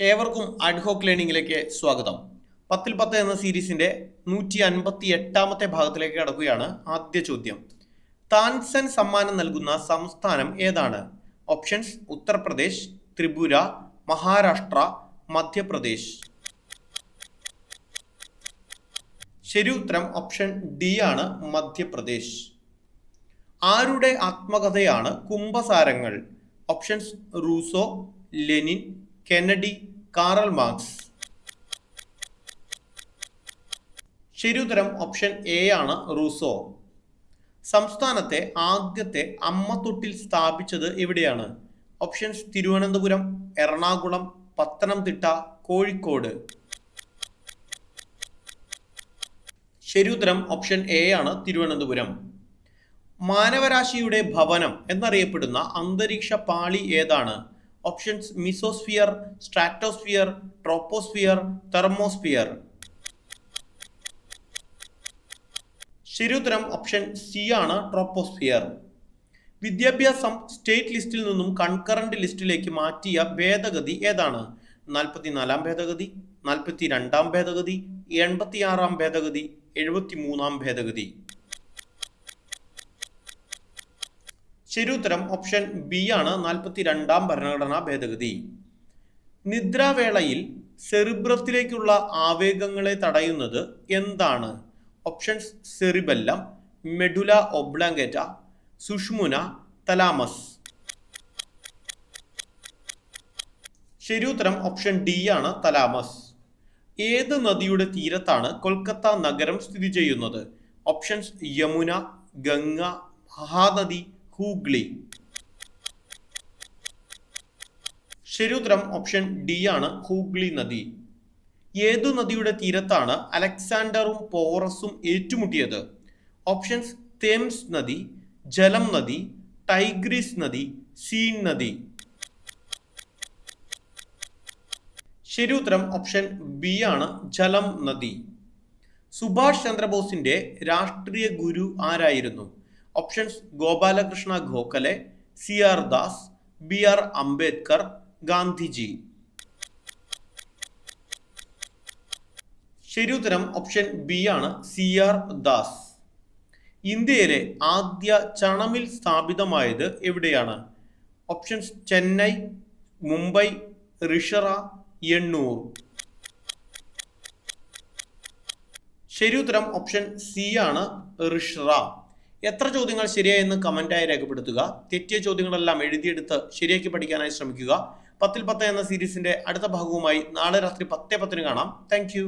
ഏവർക്കും അഡ്ഹോക്ക് ലേണിംഗിലേക്ക് സ്വാഗതം. പത്തിൽ പത്ത് എന്ന സീരീസിന്റെ നൂറ്റി അൻപത്തി എട്ടാമത്തെ ഭാഗത്തിലേക്ക് കടക്കുകയാണ് ആദ്യ ചോദ്യം. താൻസൻ സമ്മാനം നൽകുന്ന സംസ്ഥാനം ഏതാണ്? ഓപ്ഷൻസ് ഉത്തർപ്രദേശ് ത്രിപുര മഹാരാഷ്ട്ര മധ്യപ്രദേശ്. ശരി ഉത്തരം ഓപ്ഷൻ ഡി ആണ് മധ്യപ്രദേശ്. ആരുടെ ആത്മകഥയാണ് കുംഭസാരങ്ങൾ? Options Rousseau Lenin Kennedy Karl Marx. ശരിയുത്തരം ഓപ്ഷൻ എ ആണ് റൂസോ. സംസ്ഥാനത്തെ ആദ്യത്തെ അമ്മത്തൊട്ടിൽ സ്ഥാപിച്ചത് എവിടെയാണ്? ഓപ്ഷൻസ് തിരുവനന്തപുരം എറണാകുളം പത്തനംതിട്ട കോഴിക്കോട്. ശരിയുത്തരം ഓപ്ഷൻ എ ആണ് തിരുവനന്തപുരം. മാനവരാശിയുടെ ഭവനം എന്നറിയപ്പെടുന്ന അന്തരീക്ഷ പാളി ഏതാണ്? Options mesosphere stratosphere troposphere thermosphere ശരിയുത്തരം ഓപ്ഷൻ സി ആണ് ട്രോപ്പോസ്ഫിയർ വിദ്യാഭ്യാസം സ്റ്റേറ്റ് ലിസ്റ്റിൽ നിന്നും കൺകറന്റ് ലിസ്റ്റിലേക്ക് മാറ്റിയ ഭേദഗതി ഏതാണ്? നാൽപ്പത്തിനാലാം ഭേദഗതി നാൽപ്പത്തി രണ്ടാം ഭേദഗതി എൺപത്തിയാറാം ഭേദഗതി എഴുപത്തി മൂന്നാം ഭേദഗതി. ശരി ഉത്തരം ഓപ്ഷൻ ബി ആണ് നാൽപ്പത്തി രണ്ടാം ഭരണഘടനാ ഭേദഗതി. നിദ്രാവേളയിൽ സെറിബ്രത്തിലേക്കുള്ള ആവേഗങ്ങളെ തടയുന്നത് എന്താണ്? ഓപ്ഷൻസ് സെറിബെല്ലം മെഡുല ഒബ്ലാങ്കേറ്റ സുഷ്മുന തലാമസ്. ശരി ഉത്തരം ഓപ്ഷൻ ഡി ആണ് തലാമസ്. ഏത് നദിയുടെ തീരത്താണ് കൊൽക്കത്ത നഗരം സ്ഥിതി ചെയ്യുന്നത്? ഓപ്ഷൻസ് യമുന ഗംഗ മഹാനദി ഹൂഗ്ലി. ശരിയുത്തരം ഓപ്ഷൻ ഡി ആണ് ഹൂഗ്ലി നദി. ഏതു നദിയുടെ തീരത്താണ് അലക്സാണ്ടറും പോറസും ഏറ്റുമുട്ടിയത്? ഓപ്ഷൻസ് തേംസ് നദി ജലം നദി ടൈഗ്രീസ് നദി സീൻ നദി. ശരി ഉത്തരം ഓപ്ഷൻ ബി ആണ് ജലം നദി. സുഭാഷ് ചന്ദ്രബോസിന്റെ രാഷ്ട്രീയ ഗുരു ആരായിരുന്നു? Options Gopalakrishna Gokhale C R Das B R Ambedkar Gandhiji. ശരി ഉത്തരം ഓപ്ഷൻ ബി ആണ് സി ആർ ദാസ്. ഇന്ത്യയിലെ ആദ്യ ചണമിൽ സ്ഥാപിതമായത് എവിടെയാണ്? ഓപ്ഷൻസ് ചെന്നൈ മുംബൈ റിഷറ എണ്ണൂർ. ശരി ഉത്തരം ഓപ്ഷൻ സി ആണ് റിഷ്റ. എത്ര ചോദ്യങ്ങൾ ശരിയായെന്ന് കമന്റായി രേഖപ്പെടുത്തുക. തെറ്റിയ ചോദ്യങ്ങളെല്ലാം എഴുതിയെടുത്ത് ശരിയാക്കി പഠിക്കാനായി ശ്രമിക്കുക. പത്തിൽ പത്ത് എന്ന സീരീസിന്റെ അടുത്ത ഭാഗവുമായി നാളെ രാത്രി പത്തേ പത്തിന് കാണാം. താങ്ക്